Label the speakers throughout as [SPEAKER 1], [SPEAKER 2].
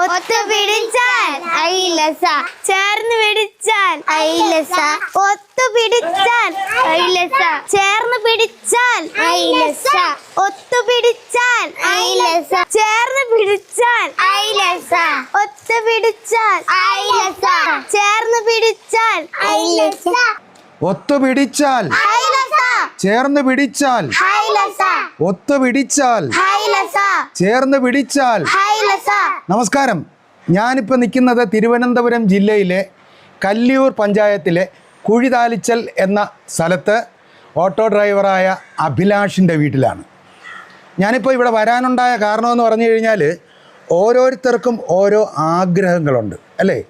[SPEAKER 1] ഒത്തു പിടിച്ചാൽ ഐലസ ചേർന്ന് പിടിച്ചാൽ. ഐലസ ഒത്തു പിടിച്ചാൽ ഐലസ ചേർന്ന് പിടിച്ചാൽ. ഐലസ ഒത്തു പിടിച്ചാൽ ഐലസ ചേർന്ന് പിടിച്ചാൽ. ഐലസ ഒത്തു പിടിച്ചാൽ ഐലസ ചേർന്ന് പിടിച്ചാൽ. ഐലസ
[SPEAKER 2] ഒത്തുപിടിച്ചാൽ.
[SPEAKER 1] പിടിച്ചാൽ
[SPEAKER 2] ചേർന്ന് പിടിച്ചാൽ.
[SPEAKER 1] ഒത്തു
[SPEAKER 2] ഒത്തുപിടിച്ചാൽ. ചേർന്ന് പിടിച്ചാൽ. നമസ്കാരം. ഞാനിപ്പോൾ നിൽക്കുന്നത് തിരുവനന്തപുരം ജില്ലയിലെ കല്ലിയൂർ പഞ്ചായത്തിലെ കുഴിതാലിച്ചൽ എന്ന സ്ഥലത്ത് ഓട്ടോ ഡ്രൈവറായ അഭിലാഷിന്റെ വീട്ടിലാണ്. ഞാനിപ്പോൾ ഇവിടെ വരാനുണ്ടായ കാരണമെന്ന് പറഞ്ഞു കഴിഞ്ഞാൽ ഓരോരുത്തർക്കും ഓരോ ആഗ്രഹങ്ങളുണ്ട് അല്ലേ?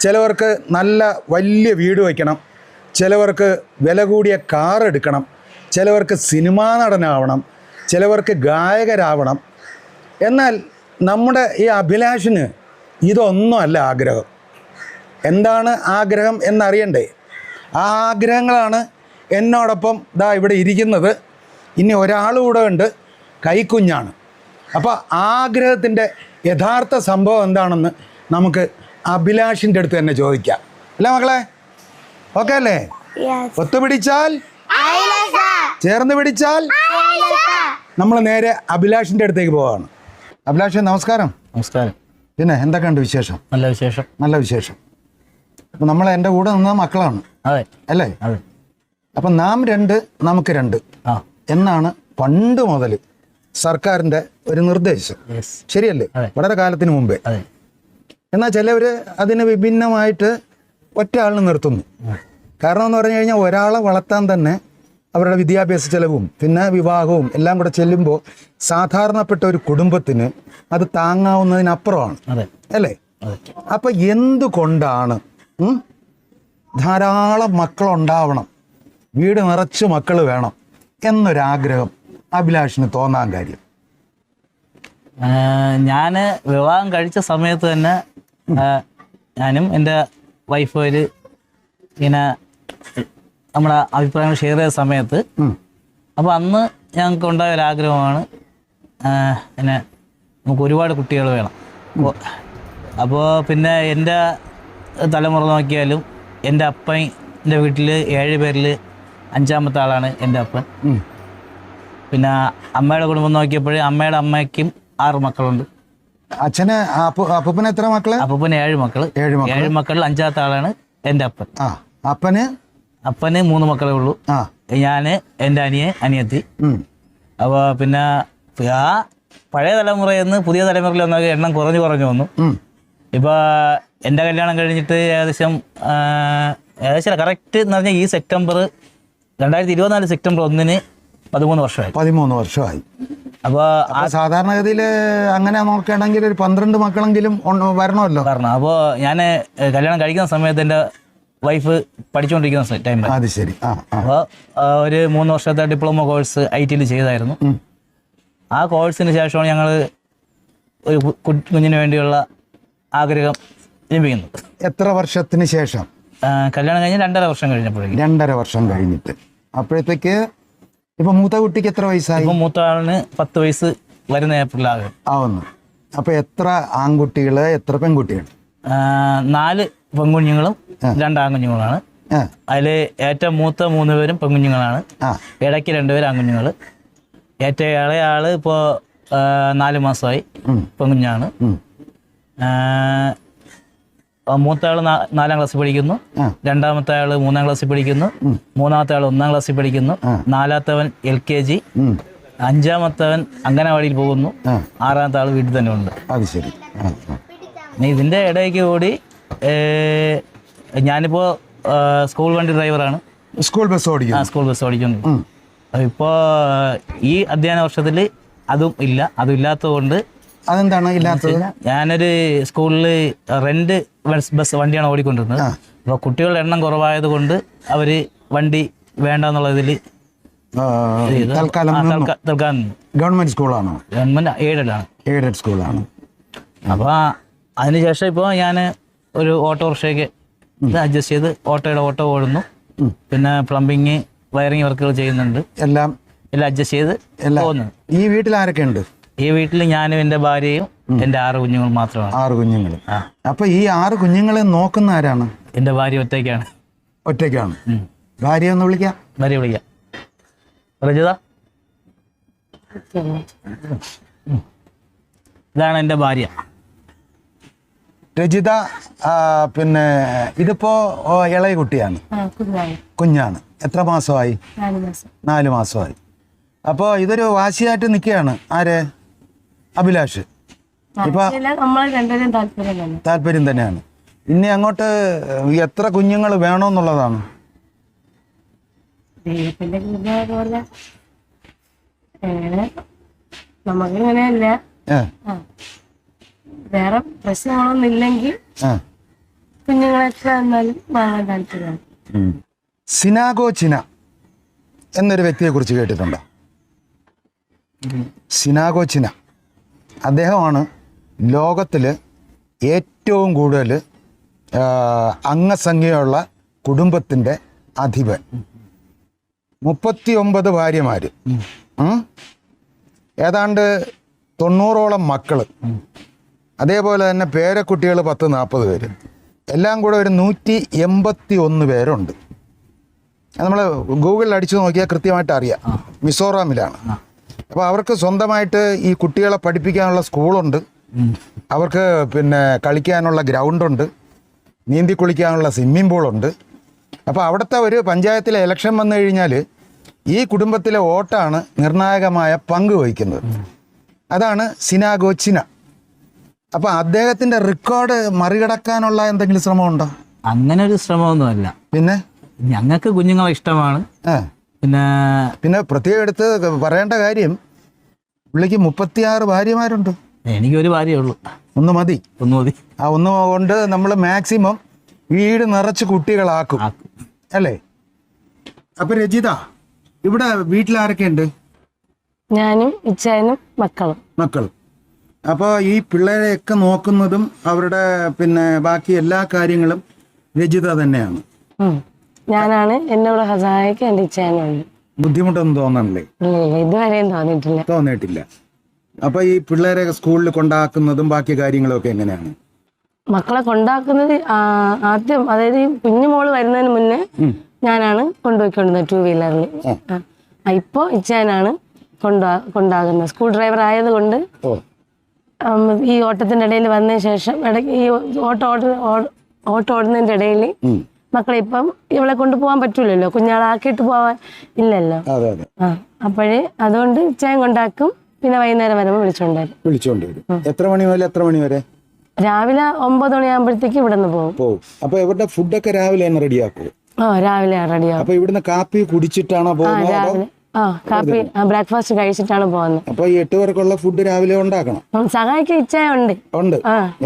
[SPEAKER 2] ചിലവർക്ക് നല്ല വലിയ വീട് വയ്ക്കണം ചിലവർക്ക് വില കൂടിയ കാർ എടുക്കണം ചിലവർക്ക് സിനിമാ നടനാവണം ചിലവർക്ക് ഗായകരാവണം. എന്നാൽ നമ്മുടെ ഈ അഭിലാഷിന് ഇതൊന്നുമല്ല ആഗ്രഹം. എന്താണ് ആഗ്രഹം എന്നറിയണ്ടേ? ആ ആഗ്രഹങ്ങളാണ് എന്നോടൊപ്പം ദാ ഇവിടെ ഇരിക്കുന്നത്. ഇനി ഒരാളുകൂടെ ഉണ്ട് കൈക്കുഞ്ഞാണ്. അപ്പോൾ ആഗ്രഹത്തിന്റെ യഥാർത്ഥ സംഭവം എന്താണെന്ന് നമുക്ക് അഭിലാഷിന്റെ അടുത്ത് തന്നെ ചോദിക്കാം. അല്ല മക്കളെ? ഓക്കെ അല്ലേ?
[SPEAKER 1] യെസ്
[SPEAKER 2] ഒത്തുപിടിച്ചാൽ ചേർന്ന് പിടിച്ചാൽ? നമ്മൾ നേരെ അഭിലാഷിന്റെ അടുത്തേക്ക് പോവാണ്. അഭിലാഷ നമസ്കാരം.
[SPEAKER 3] നമസ്കാരം.
[SPEAKER 2] പിന്നെ എന്തൊക്കെയുണ്ട് വിശേഷം?
[SPEAKER 3] നല്ല വിശേഷം.
[SPEAKER 2] നല്ല വിശേഷം. അപ്പം നമ്മൾ എന്റെ കൂടെ നിന്ന മക്കളാണ്.
[SPEAKER 3] അതെ.
[SPEAKER 2] അല്ലേ?
[SPEAKER 3] അതെ.
[SPEAKER 2] അപ്പം നാം രണ്ട് നമുക്ക് രണ്ട്.
[SPEAKER 3] ആ.
[SPEAKER 2] എന്നാണ് പണ്ട് മുതൽ സർക്കാരിന്റെ ഒരു നിർദ്ദേശം.
[SPEAKER 3] യെസ്
[SPEAKER 2] ശരിയല്ലേ? വളരെ കാലത്തിന് മുമ്പേ.
[SPEAKER 3] അതെ.
[SPEAKER 2] എന്നാൽ ചിലവർ അതിന് വിഭിന്നമായിട്ട് ഒറ്റ ആളിന് നിർത്തുന്നു. കാരണം എന്ന് പറഞ്ഞു കഴിഞ്ഞാൽ ഒരാളെ വളർത്താൻ തന്നെ അവരുടെ വിദ്യാഭ്യാസ ചെലവും പിന്നെ വിവാഹവും എല്ലാം കൂടെ ചെല്ലുമ്പോൾ സാധാരണപ്പെട്ട ഒരു കുടുംബത്തിന് അത് താങ്ങാവുന്നതിനപ്പുറമാണ്.
[SPEAKER 3] അതെ.
[SPEAKER 2] അല്ലേ? അപ്പൊ എന്തുകൊണ്ടാണ് ധാരാളം മക്കളുണ്ടാവണം. വീട് നിറച്ച് മക്കൾ വേണം എന്നൊരാഗ്രഹം അഭിലാഷിന് തോന്നാൻ കാര്യം.
[SPEAKER 3] ഞാൻ വിവാഹം കഴിച്ച സമയത്ത് തന്നെ ഞാനും എന്റെ വൈഫ് ഒരു ഇങ്ങനെ നമ്മുടെ അഭിപ്രായങ്ങൾ ഷെയർ ചെയ്ത സമയത്ത്. അപ്പോൾ അന്ന് ഞങ്ങൾക്ക് ഉണ്ടായ ഒരു ആഗ്രഹമാണ് പിന്നെ നമുക്ക് ഒരുപാട് കുട്ടികൾ വേണം. അപ്പോൾ പിന്നെ എന്റെ തലമുറ നോക്കിയാലും എന്റെ അപ്പൻ എന്റെ വീട്ടിൽ ഏഴ് പേരിൽ അഞ്ചാമത്തെ ആളാണ് എന്റെ അപ്പൻ. പിന്നെ അമ്മയുടെ കുടുംബം നോക്കിയപ്പോൾ അമ്മയുടെ അമ്മയ്ക്കും ആറ് മക്കളുണ്ട്.
[SPEAKER 2] അച്ഛന് അപ്പു അപ്പൂപ്പന് എത്ര മക്കൾ?
[SPEAKER 3] അപ്പൂപ്പന് ഏഴ് മക്കൾ.
[SPEAKER 2] ഏഴ് മക്കൾ.
[SPEAKER 3] ഏഴ് മക്കളിൽ അഞ്ചാമത്തെ ആളാണ് എന്റെ അപ്പൻ.
[SPEAKER 2] ആ അപ്പന്?
[SPEAKER 3] അപ്പന് മൂന്ന് മക്കളേ ഉള്ളൂ.
[SPEAKER 2] ആ.
[SPEAKER 3] ഞാൻ എന്റെ അനിയൻ അനിയത്തി.
[SPEAKER 2] അപ്പൊ
[SPEAKER 3] അപ്പോൾ പിന്നെ ആ പഴയ തലമുറയിൽ നിന്ന് പുതിയ തലമുറയിൽ വന്ന എണ്ണം കുറഞ്ഞു കുറഞ്ഞു വന്നു.
[SPEAKER 2] ഇപ്പൊ
[SPEAKER 3] ഇപ്പോൾ എന്റെ കല്യാണം കഴിഞ്ഞിട്ട് ഏകദേശം ഏകദേശം കറക്റ്റ് എന്ന് പറഞ്ഞാൽ ഈ സെപ്റ്റംബർ രണ്ടായിരത്തി ഇരുപത്തിനാല് സെപ്റ്റംബർ ഒന്നിന് പതിമൂന്ന് വർഷമായി.
[SPEAKER 2] പതിമൂന്ന് വർഷമായി.
[SPEAKER 3] അപ്പോൾ
[SPEAKER 2] അപ്പൊ സാധാരണഗതിയിൽ അങ്ങനെ നോക്കുകയാണെങ്കിൽ ഒരു പന്ത്രണ്ട് മക്കളെങ്കിലും വരണമല്ലോ?
[SPEAKER 3] കാരണം അപ്പോൾ ഞാൻ കല്യാണം കഴിക്കുന്ന സമയത്ത് എന്റെ വൈഫ് പഠിച്ചുകൊണ്ടിരിക്കുന്ന ടൈമിൽ
[SPEAKER 2] അത് ശരി. ആ ആ.
[SPEAKER 3] അപ്പോൾ ഒരു മൂന്ന് വർഷത്തെ ഡിപ്ലോമ കോഴ്സ് ഐ ടിയിൽ ചെയ്തായിരുന്നു. ആ കോഴ്സിന് ശേഷമാണ് ഞങ്ങൾ ഒരു കുഞ്ഞിന് വേണ്ടിയുള്ള ആഗ്രഹം ജനിപ്പിക്കുന്നത്
[SPEAKER 2] എത്ര വർഷത്തിന് ശേഷം?
[SPEAKER 3] കല്യാണം കഴിഞ്ഞ് രണ്ടര വർഷം കഴിഞ്ഞപ്പോഴേക്കും.
[SPEAKER 2] രണ്ടര വർഷം കഴിഞ്ഞിട്ട്. അപ്പോഴത്തേക്ക് ഇപ്പൊ മൂത്ത കുട്ടിക്ക് എത്ര വയസ്സായി?
[SPEAKER 3] ഇപ്പം മൂത്ത ആളിന് പത്ത് വയസ്സ് വരുന്ന ഏപ്രിൽ ആകും.
[SPEAKER 2] ആവുന്നു. അപ്പൊ എത്ര ആൺകുട്ടികൾ എത്ര പെൺകുട്ടികൾ
[SPEAKER 3] നാല് പെൺകുഞ്ഞുങ്ങളും രണ്ട് ആൺകുഞ്ഞുങ്ങളാണ്. അതിൽ ഏറ്റവും മൂത്ത മൂന്ന് പേരും പെൺകുഞ്ഞുങ്ങളാണ്. ഇടയ്ക്ക് രണ്ടുപേരും ആൺകുഞ്ഞുങ്ങൾ ഏറ്റവും ഇളയ ആൾ ഇപ്പോ നാല് മാസമായി. പെൺകുഞ്ഞാണ്. മൂത്ത ആൾ നാലാം ക്ലാസ്സിൽ പഠിക്കുന്നു. രണ്ടാമത്തെ ആൾ മൂന്നാം ക്ലാസ്സിൽ പഠിക്കുന്നു. മൂന്നാമത്തെ ആൾ ഒന്നാം ക്ലാസ്സിൽ പഠിക്കുന്നു. നാലാത്തവൻ എൽ കെ ജി. അഞ്ചാമത്തവൻ അംഗനവാടിയിൽ പോകുന്നു. ആറാമത്തെ ആൾ വീട്ടിൽ തന്നെ ഉണ്ട്.
[SPEAKER 2] അത് ശരി.
[SPEAKER 3] ഇതിന്റെ. ഇതിന്റെ ഇടയ്ക്ക് കൂടി ഞാനിപ്പോ ഞാനിപ്പോൾ സ്കൂൾ വണ്ടി ഡ്രൈവറാണ്.
[SPEAKER 2] സ്കൂൾ ബസ്
[SPEAKER 3] ആ
[SPEAKER 2] ഓടിക്കുന്നു
[SPEAKER 3] സ്കൂൾ ബസ് ഓടിക്കുന്നു.
[SPEAKER 2] ഇപ്പോ
[SPEAKER 3] ഇപ്പോൾ ഈ അധ്യയന വർഷത്തിൽ അതും ഇല്ല. അതും ഇല്ലാത്തത് കൊണ്ട്
[SPEAKER 2] അതെന്താണ് ഇല്ലാത്തത്?
[SPEAKER 3] ഞാനൊരു സ്കൂളിൽ റെന്റ് ബസ് ബസ് വണ്ടിയാണ് ഓടിക്കൊണ്ടിരുന്നത്. അപ്പോൾ കുട്ടികളുടെ എണ്ണം കുറവായത് കൊണ്ട് അവർ വണ്ടി വേണ്ട
[SPEAKER 2] തൽക്കാലം.
[SPEAKER 3] തൽക്കാലം
[SPEAKER 2] ഗവൺമെന്റ് സ്കൂളാണോ? എയ്ഡഡ് സ്കൂളാണ്.
[SPEAKER 3] അപ്പോൾ അതിനുശേഷം ഇപ്പോൾ ഞാൻ ഒരു ഓട്ടോറിക്ഷയ്ക്ക് അഡ്ജസ്റ്റ് ചെയ്ത് ഓട്ടോയുടെ ഓട്ടോ ഓടുന്നു. പിന്നെ പ്ലംബിങ് വയറിങ് വർക്കുകൾ ചെയ്യുന്നുണ്ട്.
[SPEAKER 2] എല്ലാം
[SPEAKER 3] എല്ലാം അഡ്ജസ്റ്റ് ചെയ്ത്
[SPEAKER 2] എല്ലാം ഈ വീട്ടിൽ ആരൊക്കെ ഉണ്ട്
[SPEAKER 3] ഈ വീട്ടിൽ ഞാനും എന്റെ ഭാര്യയും എന്റെ ആറ് കുഞ്ഞുങ്ങൾ മാത്രമാണ്.
[SPEAKER 2] ആറ് കുഞ്ഞുങ്ങൾ. അപ്പൊ ഈ ആറ് കുഞ്ഞുങ്ങളെ നോക്കുന്ന ആരാണ്?
[SPEAKER 3] എന്റെ ഭാര്യ ഒറ്റയ്ക്കാണ്.
[SPEAKER 2] ഒറ്റയ്ക്കാണ്. ഭാര്യ ഒന്ന് വിളിക്കാം.
[SPEAKER 3] ഭാര്യ വിളിക്കാം. റജിത ഇതാണ് എന്റെ ഭാര്യ.
[SPEAKER 2] രജിത പിന്നെ ഇതിപ്പോ ഇളയ കുട്ടിയാണ്. കുഞ്ഞാണ്. എത്ര മാസമായി? നാല് മാസമായി. അപ്പോൾ ഇതൊരു വാശിയായിട്ട് നിൽക്കുകയാണ്. ആര്? അഭിലാഷ്. ഇപ്പൊ
[SPEAKER 1] നമ്മൾ രണ്ടുപേരും താല്പര്യം തന്നെ.
[SPEAKER 2] താല്പര്യം തന്നെയാണ്. ഇനി അങ്ങോട്ട് എത്ര കുഞ്ഞുങ്ങൾ വേണമെന്നുള്ളതാണ്
[SPEAKER 1] ദൈവത്തിന്റെ പോലെ ആ. വേറെ പ്രശ്നങ്ങളൊന്നും ഇല്ലെങ്കിൽ കുഞ്ഞുങ്ങളെ എത്ര എന്നാലും വാങ്ങാൻ താല്പര്യമാണ്.
[SPEAKER 2] ഉം. സിനാഗോ ചിന എന്നൊരു വ്യക്തിയെ കുറിച്ച് കേട്ടിട്ടുണ്ടോ സിനാഗോ ചിന. അദ്ദേഹമാണ് ലോകത്തിൽ ഏറ്റവും കൂടുതൽ അംഗസംഖ്യയുള്ള കുടുംബത്തിന്റെ അധിപൻ. മുപ്പത്തി ഒമ്പത് ഭാര്യമാർ ഏതാണ്ട് തൊണ്ണൂറോളം മക്കൾ അതേപോലെ തന്നെ പേരക്കുട്ടികൾ പത്ത് നാൽപ്പത് പേര്. എല്ലാം കൂടെ ഒരു നൂറ്റി എൺപത്തി ഒന്ന് പേരുണ്ട്. നമ്മൾ ഗൂഗിളിൽ അടിച്ചു നോക്കിയാൽ കൃത്യമായിട്ട് അറിയാം. മിസോറാമിലാണ്. അപ്പോൾ അവർക്ക് സ്വന്തമായിട്ട് ഈ കുട്ടികളെ പഠിപ്പിക്കാനുള്ള സ്കൂളുണ്ട്. അവർക്ക് പിന്നെ കളിക്കാനുള്ള ഗ്രൗണ്ടുണ്ട്. നീന്തി കുളിക്കാനുള്ള സ്വിമ്മിംഗ് പൂളുണ്ട്. അപ്പോൾ അവിടുത്തെ ഒരു പഞ്ചായത്തിലെ ഇലക്ഷൻ വന്നു കഴിഞ്ഞാൽ ഈ കുടുംബത്തിലെ വോട്ടാണ് നിർണായകമായ പങ്ക് വഹിക്കുന്നത്. അതാണ് സിനാഗോ ചിന. അപ്പോൾ അദ്ദേഹത്തിന്റെ റെക്കോർഡ് മറികടക്കാനുള്ള എന്തെങ്കിലും ശ്രമമുണ്ടോ?
[SPEAKER 3] അങ്ങനെ ഒരു ശ്രമമൊന്നുമല്ല.
[SPEAKER 2] പിന്നെ?
[SPEAKER 3] ഞങ്ങൾക്ക് കുഞ്ഞുങ്ങളെ ഇഷ്ടമാണ്. പിന്നെ
[SPEAKER 2] പിന്നെ പ്രത്യേകം എടുത്ത് പറയേണ്ട കാര്യം പുള്ളിക്ക് മുപ്പത്തിയാറ് ഭാര്യമാരുണ്ട്.
[SPEAKER 3] എനിക്കൊരു ഭാര്യയേ ഉള്ളൂ.
[SPEAKER 2] ഒന്ന് മതി.
[SPEAKER 3] ഒന്ന് മതി.
[SPEAKER 2] ആ ഒന്ന് കൊണ്ട് നമ്മൾ മാക്സിമം വീട് നിറച്ച് കുട്ടികളാക്കും. അല്ലേ? അപ്പൊ രജിത ഇവിടെ വീട്ടിൽ ആരൊക്കെയുണ്ട്
[SPEAKER 1] ഞാനും ഇച്ചായനും മക്കളും.
[SPEAKER 2] മക്കൾ അപ്പോൾ ഈ പിള്ളേരെയൊക്കെ നോക്കുന്നതും അവരുടെ പിന്നെ ബാക്കി എല്ലാ കാര്യങ്ങളും രജിത തന്നെയാണ്.
[SPEAKER 1] ഞാനാണ് എന്നോട് ഹസായിക്ക് എന്റെ ഇച്ഛയാണ്
[SPEAKER 2] ബുദ്ധിമുട്ടൊന്നും തോന്നണില്ലേ?
[SPEAKER 1] ഇതുവരെയും തോന്നിയിട്ടില്ല.
[SPEAKER 2] തോന്നിയിട്ടില്ല. അപ്പൊ ഈ പിള്ളേരെ സ്കൂളിൽ കൊണ്ടാക്കുന്നതും ബാക്കി കാര്യങ്ങളൊക്കെ എങ്ങനെയാണ്?
[SPEAKER 1] മക്കളെ കൊണ്ടാക്കുന്നത് ആദ്യം അതായത് ഈ കുഞ്ഞു മോൾ വരുന്നതിന് മുന്നേ ഞാനാണ് കൊണ്ടുപോയിക്കൊണ്ടിരുന്നത് ടൂ വീലറിൽ ഇപ്പോ ഇച്ചാനാണ് കൊണ്ടാ കൊണ്ടാകുന്നത്. സ്കൂൾ ഡ്രൈവർ ആയതുകൊണ്ട് ഈ ഓട്ടത്തിന്റെ ഇടയിൽ വന്നതിന് ശേഷം ഈ ഓട്ടോ ഓട ഓട്ടോ ഓടുന്നതിന്റെ ഇടയിൽ. മക്കളെ ഇപ്പം ഇവളെ കൊണ്ട് കൊണ്ടുപോകാൻ പറ്റൂലല്ലോ? കുഞ്ഞാളാക്കിയിട്ട് പോവാൻ ഇല്ലല്ലോ? അപ്പോഴേ അതുകൊണ്ട് ഇച്ചായം കൊണ്ടാക്കും. പിന്നെ വൈകുന്നേരം വരുമ്പോൾ വിളിച്ചോണ്ടായിരുന്നു
[SPEAKER 2] വിളിച്ചോണ്ട് വരും. എത്ര മണി മുതൽ എത്ര മണി വരെ?
[SPEAKER 1] രാവിലെ ഒമ്പത് മണിയാകുമ്പോഴത്തേക്ക് ഇവിടെ നിന്ന് പോകും.
[SPEAKER 2] പോകും. അപ്പൊ ഇവരുടെ ഫുഡൊക്കെ രാവിലെ തന്നെ റെഡിയാക്കും
[SPEAKER 1] ആ രാവിലെ റെഡിയാകും
[SPEAKER 2] അപ്പൊ ഇവിടുന്ന് കാപ്പി കുടിച്ചിട്ടാണോ പോകുന്നത്?
[SPEAKER 1] കാപ്പി ബ്രേക്ക്ഫാസ്റ്റ് കഴിച്ചിട്ടാണ് പോകുന്നത്.
[SPEAKER 2] അപ്പൊ ഈ എട്ട് പേർക്കുള്ള ഫുഡ് രാവിലെ ഉണ്ടാക്കണം.
[SPEAKER 1] സഹായിക്കാൻ ഇച്ചായ ഉണ്ട്.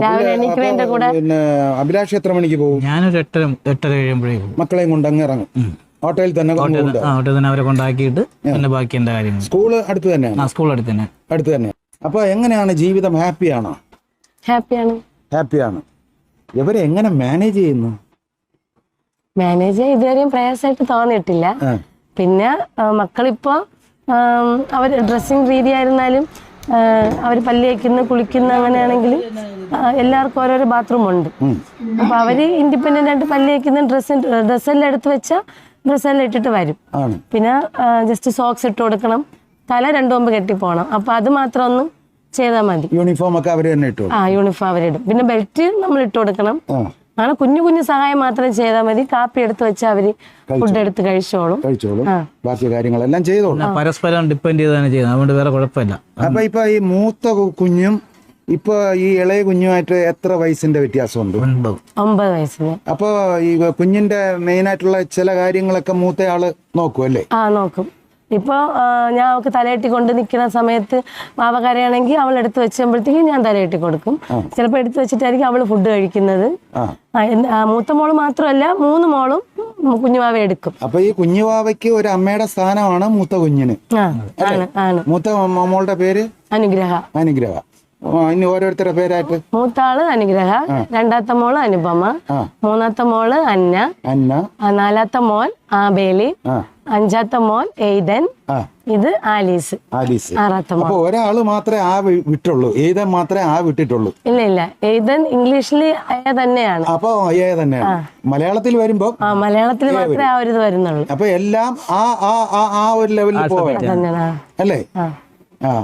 [SPEAKER 1] രാവിലെ എണീക്കുന്നതിന്റെ കൂടെ.
[SPEAKER 2] പിന്നെ അഭിലാഷ് എത്ര മണിക്ക് പോകും?
[SPEAKER 3] ഞാനൊരു എട്ടര എട്ടര കഴിയുമ്പോഴേ
[SPEAKER 2] മക്കളെയും കൊണ്ട് അങ്ങ് ഇറങ്ങും. ഹോട്ടലിൽ തന്നെ കൊണ്ടുപോകും
[SPEAKER 3] ആ അവിടെ തന്നെ അവരെ കൊണ്ടാക്കിയിട്ട് പിന്നെ ബാക്കി എന്റെ കാര്യങ്ങൾ.
[SPEAKER 2] സ്കൂൾ അടുത്ത് തന്നെ
[SPEAKER 3] ആ സ്കൂൾ അടുത്ത് തന്നെ.
[SPEAKER 2] അടുത്ത് തന്നെ. അപ്പൊ എങ്ങനെയാണ് ജീവിതം? ഹാപ്പിയാണോ
[SPEAKER 1] ഹാപ്പിയാണ്
[SPEAKER 2] ഹാപ്പിയാണ് ഇവരെ എങ്ങനെ മാനേജ് ചെയ്യുന്നു?
[SPEAKER 1] മാനേജ് ഇതുവരെയും പ്രയാസമായിട്ട് തോന്നിയിട്ടില്ല.
[SPEAKER 2] ആ,
[SPEAKER 1] പിന്നെ മക്കളിപ്പോ അവർ ഡ്രസ്സിങ് രീതി ആയിരുന്നാലും അവർ പല്ല് തേക്കുന്ന കുളിക്കുന്ന അങ്ങനെയാണെങ്കിലും എല്ലാവർക്കും ഓരോരോ ബാത്റൂം ഉണ്ട്. അപ്പൊ അവർ ഇൻഡിപെൻഡന്റ് ആയിട്ട് പല്ല് തേക്കുന്ന ഡ്രസ്സ് ഡ്രസ്സെല്ലാം എടുത്ത് വെച്ചാൽ ഡ്രസ്സെല്ലാം ഇട്ടിട്ട് വരും. പിന്നെ ജസ്റ്റ് സോക്സ് ഇട്ട് കൊടുക്കണം. തല രണ്ടു മുമ്പ് കെട്ടി പോകണം അപ്പൊ അത് മാത്രം ഒന്ന് ചെയ്താൽ മതി.
[SPEAKER 2] യൂണിഫോം ഒക്കെ അവർ തന്നെ ഇട്ടു
[SPEAKER 1] ആ യൂണിഫോം അവരിടും പിന്നെ ബെൽറ്റ് നമ്മൾ ഇട്ട് കൊടുക്കണം. അങ്ങനെ കുഞ്ഞു കുഞ്ഞു സഹായം മാത്രം ചെയ്താൽ മതി. കാപ്പി എടുത്ത് വെച്ചാൽ അവർ ഫുഡ് എടുത്ത് കഴിച്ചോളും.
[SPEAKER 2] കഴിച്ചോളും. ബാക്കി കാര്യങ്ങളെല്ലാം ചെയ്തോളും.
[SPEAKER 3] പരസ്പരം ഡിപ്പെൻഡ് ചെയ്താണ് ചെയ്യുന്നത്. അതുകൊണ്ട് വേറെ കുഴപ്പമില്ല.
[SPEAKER 2] അപ്പൊ ഇപ്പൊ ഈ മൂത്ത കുഞ്ഞും ഇപ്പൊ ഈ ഇളയ കുഞ്ഞുമായിട്ട് എത്ര വയസ്സിന്റെ വ്യത്യാസമുണ്ട്?
[SPEAKER 1] ഒമ്പത് വയസ്സിന്.
[SPEAKER 2] അപ്പൊ ഈ കുഞ്ഞിന്റെ മെയിൻ ആയിട്ടുള്ള ചില കാര്യങ്ങളൊക്കെ മൂത്തയാൾ നോക്കും അല്ലേ
[SPEAKER 1] ആ നോക്കും. ഇപ്പോൾ ഞാൻ അവൾക്ക് തലയെട്ടി കൊണ്ട് നിൽക്കുന്ന സമയത്ത് വാവ കരയാണെങ്കിൽ അവൾ എടുത്ത് വെച്ചുമ്പോഴത്തേക്കും ഞാൻ തലയെട്ടി കൊടുക്കും. ചിലപ്പോൾ എടുത്ത് വെച്ചിട്ടായിരിക്കും അവൾ ഫുഡ് കഴിക്കുന്നത്. മൂത്ത മോൾ മാത്രമല്ല മൂന്ന് മോളും കുഞ്ഞുവാവ എടുക്കും.
[SPEAKER 2] അപ്പൊ ഈ കുഞ്ഞുവാവയ്ക്ക് ഒരു അമ്മയുടെ സ്ഥാനമാണ് മൂത്ത കുഞ്ഞിന്. മൂത്ത മോളുടെ പേര്?
[SPEAKER 1] അനുഗ്രഹ.
[SPEAKER 2] അനുഗ്രഹ. ഇനി ഓരോരുത്തരുടെ പേരായിട്ട്?
[SPEAKER 1] മൂത്ത ആൾ അനുഗ്രഹ രണ്ടാമത്തെ മോൾ അനുപമ. മൂന്നാമത്തെ മോൾ അന്ന
[SPEAKER 2] അന്ന.
[SPEAKER 1] നാലാമത്തെ മോൻ ആബേലി അഞ്ചാത്ത മോൻ എയ്തൻ ഇത് ആലീസ്.
[SPEAKER 2] ആലീസ്.
[SPEAKER 1] ആറാത്ത മോൻ.
[SPEAKER 2] അപ്പൊ ഒരാൾ മാത്രമേ ആ വിട്ടുള്ളൂ. എയ്തൻ മാത്രമേ ആ വിട്ടിട്ടുള്ളൂ.
[SPEAKER 1] ഇല്ല ഇല്ല. എയ്തൻ ഇംഗ്ലീഷിൽ അയ തന്നെയാണ്.
[SPEAKER 2] അപ്പൊ ഏ തന്നെയാണ്. മലയാളത്തിൽ വരുമ്പോ
[SPEAKER 1] ആ മലയാളത്തിൽ മാത്രമേ ആ ഒരു ഇത് വരുന്നുള്ളൂ.
[SPEAKER 2] അപ്പൊ എല്ലാം ആ ആ ആ ആ ഒരു ലെവലിൽ പോവാണ് അല്ലേ?
[SPEAKER 1] ആ.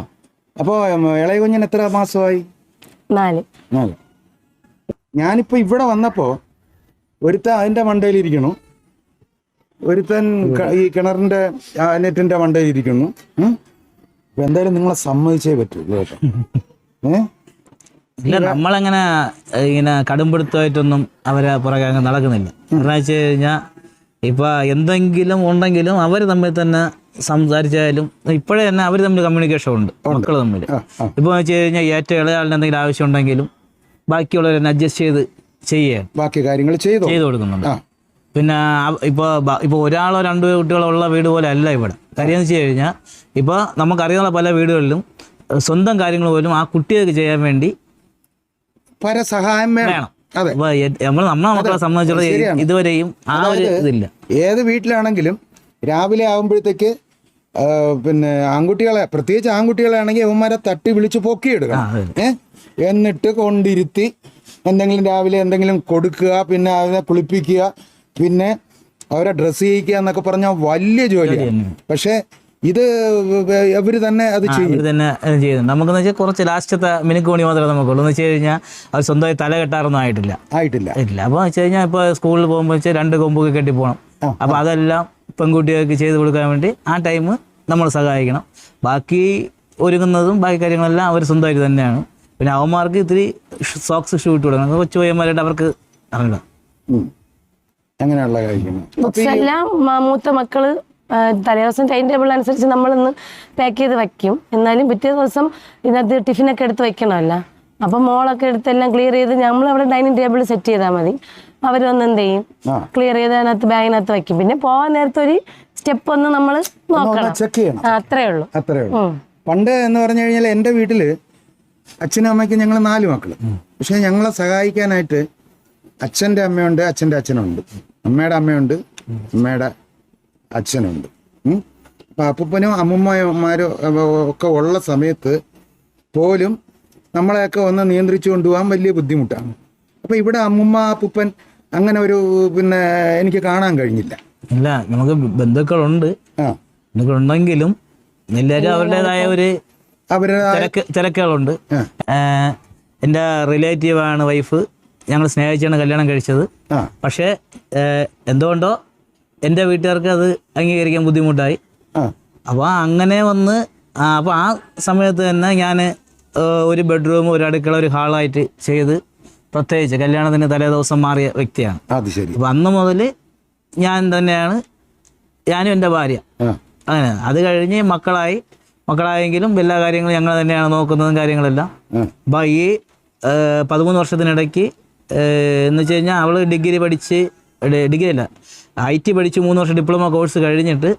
[SPEAKER 2] അപ്പൊ ഇളയ കുഞ്ഞിന് എത്ര മാസമായി?
[SPEAKER 1] നാല്.
[SPEAKER 2] നാല്. ഞാനിപ്പോ ഇവിടെ വന്നപ്പോ ഒരുത്ത അതിന്റെ മണ്ടയിലിരിക്കണു ഒരുത്തൻ ഈ കിണറിന്റെ നെറ്റിന്റെ മണ്ടയിലിരിക്കുന്നു. ഇരിക്കുന്നു അപ്പൊ എന്തായാലും നിങ്ങളെ സമ്മതിച്ചേ പറ്റൂ കേട്ടോ.
[SPEAKER 3] ഇല്ല നമ്മളങ്ങനെ ഇങ്ങനെ കടുംപിടുത്തമായിട്ടൊന്നും അവരെ പുറകെ അങ്ങ് നടക്കുന്നില്ല. കാരണം വെച്ച് കഴിഞ്ഞാൽ ഇപ്പൊ എന്തെങ്കിലും ഉണ്ടെങ്കിലും അവർ തമ്മിൽ തന്നെ സംസാരിച്ചാലും ഇപ്പോഴേ തന്നെ അവർ തമ്മിൽ കമ്മ്യൂണിക്കേഷൻ ഉണ്ട് മക്കൾ തമ്മിൽ ഇപ്പൊ വെച്ച് കഴിഞ്ഞാൽ ഏറ്റവും ഇളയാളിന് എന്തെങ്കിലും ആവശ്യം ഉണ്ടെങ്കിലും ബാക്കിയുള്ളവരെ അഡ്ജസ്റ്റ് ചെയ്ത് ചെയ്യുക
[SPEAKER 2] ബാക്കി കാര്യങ്ങൾ ചെയ്തോ?
[SPEAKER 3] ചെയ്തു കൊടുക്കുന്നുണ്ട്. പിന്നെ ഇപ്പോൾ ഇപ്പൊ ഇപ്പൊ ഒരാളോ രണ്ടോ കുട്ടികളോ ഉള്ള വീട് പോലെ അല്ല ഇവിടെ. കാര്യം എന്ന് വെച്ച് കഴിഞ്ഞാൽ ഇപ്പൊ നമുക്കറിയാവുന്ന പല വീടുകളിലും സ്വന്തം കാര്യങ്ങൾ പോലും ആ കുട്ടികൾക്ക് ചെയ്യാൻ വേണ്ടി
[SPEAKER 2] പരസഹായം വേണം.
[SPEAKER 3] നമ്മൾ നമ്മളെ മക്കളെ
[SPEAKER 2] സംബന്ധിച്ചിടത്തോളം.
[SPEAKER 3] ഇതുവരെയും ആ ഒരു ഇതില്ല.
[SPEAKER 2] ഏത് വീട്ടിലാണെങ്കിലും രാവിലെ ആകുമ്പോഴത്തേക്ക് പിന്നെ ആൺകുട്ടികളെ പ്രത്യേകിച്ച് ആൺകുട്ടികളെ ആണെങ്കിൽ അവന്മാരെ തട്ടി വിളിച്ച് പൊക്കിയെടുക്കണം
[SPEAKER 3] ആ,
[SPEAKER 2] എന്നിട്ട് കൊണ്ടിരുത്തി എന്തെങ്കിലും രാവിലെ എന്തെങ്കിലും കൊടുക്കുക പിന്നെ അതിനെ കുളിപ്പിക്കുക പിന്നെ അവരെ ഡ്രസ്സ് ചെയ്യിക്കുക എന്നൊക്കെ പറഞ്ഞാൽ വലിയ ജോലിയാണ് പക്ഷെ ഇത് അവർ തന്നെ അത് ചെയ്യും.
[SPEAKER 3] തന്നെ ചെയ്യുന്നു. ചെയ്യുന്നുണ്ട് നമുക്കെന്ന് വെച്ചാൽ കുറച്ച് ലാസ്റ്റത്തെ മിനുക്ക് മണി മാത്രമേ നമുക്കുള്ളൂ. എന്ന് വെച്ച് കഴിഞ്ഞാൽ അത് സ്വന്തമായി തല കെട്ടാറൊന്നും ആയിട്ടില്ല.
[SPEAKER 2] ആയിട്ടില്ല.
[SPEAKER 3] ഇല്ല. അപ്പോൾ വെച്ച് കഴിഞ്ഞാൽ ഇപ്പോൾ സ്കൂളിൽ പോകുമ്പോൾ വെച്ചാൽ രണ്ട് കൊമ്പൊക്കെ കെട്ടി പോകണം അപ്പോൾ അതെല്ലാം പെൺകുട്ടികൾക്ക് ചെയ്ത് കൊടുക്കാൻ വേണ്ടി ആ ടൈം നമ്മൾ സഹായിക്കണം. ബാക്കി ഒരുങ്ങുന്നതും ബാക്കി കാര്യങ്ങളെല്ലാം അവർ സ്വന്തമായിട്ട് തന്നെയാണ്. പിന്നെ അവന്മാർക്ക് ഇത്തിരി സോക്സ് ഷൂ ഇട്ട് കൊടുക്കണം. കൊച്ചു പയ്യന്മാരായിട്ട് അവർക്ക് അറിയില്ല
[SPEAKER 2] ഉം. അങ്ങനെയുള്ള
[SPEAKER 1] ബുക്സ് എല്ലാം മൂത്ത മക്കൾ തലേ തലേദിവസം ടൈം ടേബിൾ അനുസരിച്ച് നമ്മൾ നമ്മളിന്ന് പാക്ക് ചെയ്ത് വെക്കും എന്നാലും പിറ്റേ ദിവസം ഇതിനകത്ത് ടിഫിനൊക്കെ എടുത്ത് വെക്കണമല്ല അപ്പം മോളൊക്കെ എടുത്ത് എല്ലാം ക്ലിയർ ചെയ്ത് നമ്മൾ അവിടെ ഡൈനിങ് ടേബിൾ സെറ്റ് ചെയ്താൽ മതി അവരൊന്ന് എന്ത് ചെയ്യും? ക്ലിയർ ചെയ്ത് അതിനകത്ത് ബാഗിനകത്ത് വെക്കും പിന്നെ പോവാൻ നേരത്തെ ഒരു സ്റ്റെപ്പ് ഒന്ന് നമ്മൾ നോക്കണം.
[SPEAKER 2] ചെക്ക് ചെയ്യണം.
[SPEAKER 1] അത്രേ ഉള്ളൂ.
[SPEAKER 2] അത്രേ ഉള്ളൂ. പണ്ട് എന്ന് പറഞ്ഞു കഴിഞ്ഞാൽ എന്റെ വീട്ടിൽ അച്ഛനും അമ്മയ്ക്ക് ഞങ്ങൾ നാല് മക്കൾ. പക്ഷെ ഞങ്ങളെ സഹായിക്കാനായിട്ട് അച്ഛന്റെ അമ്മയുണ്ട് അച്ഛന്റെ അച്ഛനുണ്ട്. അമ്മയുടെ അമ്മയുണ്ട്. അമ്മയുടെ അച്ഛനുണ്ട്. അപ്പൊ അപ്പൂപ്പനും അമ്മുമ്മമാരും ഒക്കെ ഉള്ള സമയത്ത് പോലും നമ്മളെയൊക്കെ ഒന്ന് നിയന്ത്രിച്ചു കൊണ്ടുപോകാൻ വലിയ ബുദ്ധിമുട്ടാണ്. അപ്പൊ ഇവിടെ അമ്മുമ്മ അപ്പൂപ്പൻ അങ്ങനെ ഒരു പിന്നെ എനിക്ക് കാണാൻ കഴിഞ്ഞില്ല.
[SPEAKER 3] അല്ല നമുക്ക് ബന്ധുക്കളുണ്ട്.
[SPEAKER 2] ആ.
[SPEAKER 3] ബന്ധുക്കളുണ്ടെങ്കിലും എല്ലാവരും അവരുടേതായ ഒരു
[SPEAKER 2] അവരുടെ
[SPEAKER 3] ചിലക്കുകളുണ്ട് തിരക്കുകളുണ്ട്. റിലേറ്റീവ് എന്റെ റിലേറ്റീവാണ് വൈഫ്. ഞങ്ങൾ സ്നേഹിച്ചാണ് കല്യാണം കഴിച്ചത്. പക്ഷേ എന്തുകൊണ്ടോ എന്റെ വീട്ടുകാർക്ക് അത് അംഗീകരിക്കാൻ ബുദ്ധിമുട്ടായി. അപ്പോൾ അങ്ങനെ വന്ന് അപ്പോൾ ആ സമയത്ത് തന്നെ ഞാൻ ഒരു ബെഡ്റൂം ഒരു അടുക്കള ഒരു ഹാളായിട്ട് ചെയ്ത് പ്രത്യേകിച്ച് കല്യാണത്തിന് തലേ ദിവസം മാറിയ വ്യക്തിയാണ്.
[SPEAKER 2] അത് ശരി.
[SPEAKER 3] അന്ന് മുതൽ ഞാൻ തന്നെയാണ് ഞാനും എന്റെ ഭാര്യ. അങ്ങനെ അത് കഴിഞ്ഞ് മക്കളായി. മക്കളായെങ്കിലും എല്ലാ കാര്യങ്ങളും ഞങ്ങൾ തന്നെയാണ് നോക്കുന്നതും കാര്യങ്ങളെല്ലാം. അപ്പം ഈ പതിമൂന്ന് വർഷത്തിനിടയ്ക്ക് എന്ന് വെച്ച് കഴിഞ്ഞാൽ അവൾ ഡിഗ്രി പഠിച്ച് ഡിഗ്രി അല്ല ഐ ടി പഠിച്ച് മൂന്ന് വർഷം ഡിപ്ലോമ കോഴ്സ് കഴിഞ്ഞിട്ട്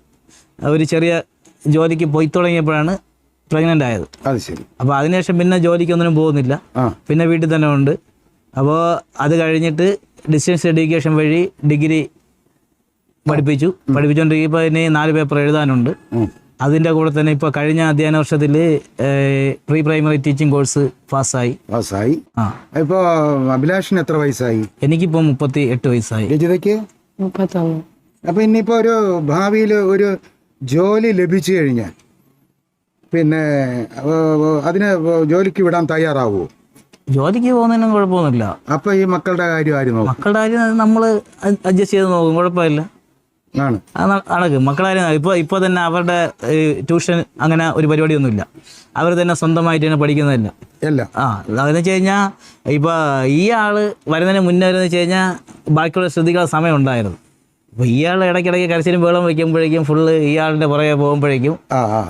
[SPEAKER 3] ഒരു ചെറിയ ജോലിക്ക് പോയി തുടങ്ങിയപ്പോഴാണ് പ്രഗ്നന്റ് ആയത്.
[SPEAKER 2] അത് ശരി.
[SPEAKER 3] അപ്പോൾ അതിനുശേഷം പിന്നെ ജോലിക്കൊന്നിനും പോകുന്നില്ല. പിന്നെ വീട്ടിൽ തന്നെ ഉണ്ട്. അപ്പോൾ അത് കഴിഞ്ഞിട്ട് ഡിസ്റ്റൻസ് എഡ്യൂക്കേഷൻ വഴി ഡിഗ്രി പഠിപ്പിച്ചു. പഠിപ്പിച്ചുകൊണ്ടിരിക്കുമ്പോൾ ഇനി നാല് പേപ്പർ എഴുതാനുണ്ട്. അതിന്റെ കൂടെ തന്നെ ഇപ്പോൾ കഴിഞ്ഞ അധ്യയന വർഷത്തിൽ പ്രീ പ്രൈമറി ടീച്ചിങ് കോഴ്സ് പാസ്സായി.
[SPEAKER 2] പാസ്സായി.
[SPEAKER 3] ആ.
[SPEAKER 2] ഇപ്പോൾ അഭിലാഷിന് എത്ര വയസ്സായി?
[SPEAKER 3] എനിക്കിപ്പോൾ മുപ്പത്തി എട്ട് വയസ്സായി.
[SPEAKER 2] രചിതയ്ക്ക്
[SPEAKER 1] മുപ്പത്തൊന്ന്.
[SPEAKER 2] അപ്പൊ ഇനിയിപ്പോ ഒരു ഭാവിയിൽ ഒരു ജോലി ലഭിച്ചു കഴിഞ്ഞാൽ പിന്നെ അതിന് ജോലിക്ക് വിടാൻ തയ്യാറാവുമോ
[SPEAKER 3] ജോലിക്ക് പോകുന്നതിനും കുഴപ്പമൊന്നുമില്ല.
[SPEAKER 2] അപ്പൊ ഈ മക്കളുടെ കാര്യം ആര് നോക്കും?
[SPEAKER 3] മക്കളുടെ കാര്യം നമ്മൾ അഡ്ജസ്റ്റ് ചെയ്ത് നോക്കും. കുഴപ്പമില്ല. നടക്കും. മക്കളുടെ ഇപ്പൊ ഇപ്പോൾ ഇപ്പോൾ തന്നെ അവരുടെ ട്യൂഷൻ അങ്ങനെ ഒരു പരിപാടി പരിപാടിയൊന്നുമില്ല. അവർ തന്നെ സ്വന്തമായിട്ട് തന്നെ പഠിക്കുന്നതല്ല. ആ അതെന്ന് വെച്ച് കഴിഞ്ഞാൽ ഇപ്പോൾ ഈ ആൾ വരുന്നതിന് മുന്നേ വരുന്ന വെച്ച് കഴിഞ്ഞാൽ ബാക്കിയുള്ള ശ്രദ്ധിക്കാൻ സമയം ഉണ്ടായിരുന്നു. അപ്പോൾ ഇയാൾ ഇടയ്ക്കിടയ്ക്ക് കരച്ചിലും വെള്ളം വയ്ക്കുമ്പോഴേക്കും ഫുള്ള് ഇയാളുടെ പുറകെ പോകുമ്പോഴേക്കും
[SPEAKER 2] ആ ആ.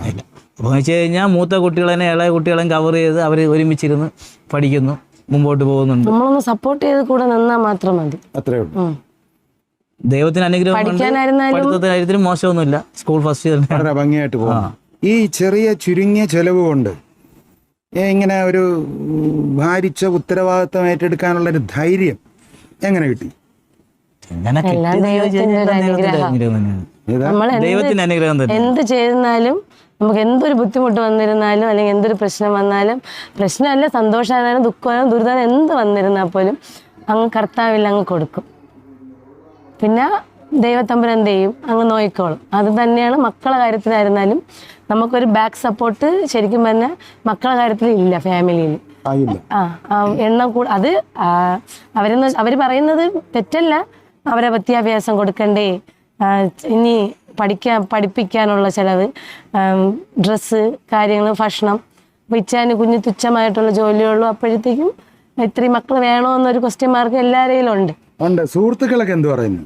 [SPEAKER 3] അപ്പോൾ എന്ന് വെച്ച് കഴിഞ്ഞാൽ മൂത്ത കുട്ടികളെ ഇളയ കുട്ടികളെയും കവർ ചെയ്ത് അവർ ഒരുമിച്ചിരുന്ന് പഠിക്കുന്നു മുമ്പോട്ട് പോകുന്നുണ്ട്.
[SPEAKER 1] നമ്മളൊന്ന് സപ്പോർട്ട് ചെയ്ത് കൂടെ നിന്നാൽ മാത്രം മതി.
[SPEAKER 2] അത്രേ ഉള്ളൂ.
[SPEAKER 3] ദൈവത്തിന് അനുഗ്രഹം മോശമൊന്നുമില്ല. സ്കൂൾ ഫസ്റ്റ് ഇയർ
[SPEAKER 2] വളരെ ഭംഗിയായിട്ട് പോകും ഈ ചെറിയ ചുരുങ്ങിയ ചെലവ് കൊണ്ട് ഇങ്ങനെ ഒരു ഭാരിച്ച ഉത്തരവാദിത്വം ഏറ്റെടുക്കാനുള്ള ഒരു ധൈര്യം എങ്ങനെ കിട്ടി?
[SPEAKER 1] എന്ത് ചെയ്താലും നമുക്ക് എന്തൊരു ബുദ്ധിമുട്ട് വന്നിരുന്നാലും അല്ലെങ്കിൽ എന്തൊരു പ്രശ്നം വന്നാലും പ്രശ്നമല്ല സന്തോഷമായാലും ദുഃഖമായാലും ദുരിതം എന്ത് വന്നിരുന്നാൽ പോലും അങ്ങ് കർത്താവിൽ അങ്ങ് കൊടുക്കും. പിന്നെ ദൈവത്തമ്പൻ എന്ത് ചെയ്യും? അങ്ങ് നോയിക്കോളും. അത് തന്നെയാണ് മക്കളെ കാര്യത്തിലായിരുന്നാലും നമുക്കൊരു ബാക്ക് സപ്പോർട്ട് ശരിക്കും പറഞ്ഞാൽ മക്കളെ കാര്യത്തിൽ ഇല്ല ഫാമിലിയിൽ ആ എണ്ണം കൂടി അത് അവരെന്ന് അവർ പറയുന്നത് തെറ്റല്ല. അവരെ വിദ്യാഭ്യാസം കൊടുക്കണ്ടേ. ഇനി പഠിക്കാൻ പഠിപ്പിക്കാനുള്ള ചിലവ് ഡ്രസ്സ് കാര്യങ്ങൾ ഭക്ഷണം. വിച്ചാന് കുഞ്ഞു തുച്ഛമായിട്ടുള്ള ജോലിയുള്ളൂ അപ്പോഴത്തേക്കും ഇത്രയും മക്കൾ വേണോ എന്നൊരു ക്വസ്റ്റ്യൻ മാർക്ക് എല്ലാവരെയും ഉണ്ട്.
[SPEAKER 2] ഉണ്ട്. സുഹൃത്തുക്കളൊക്കെ എന്ത് പറയുന്നു?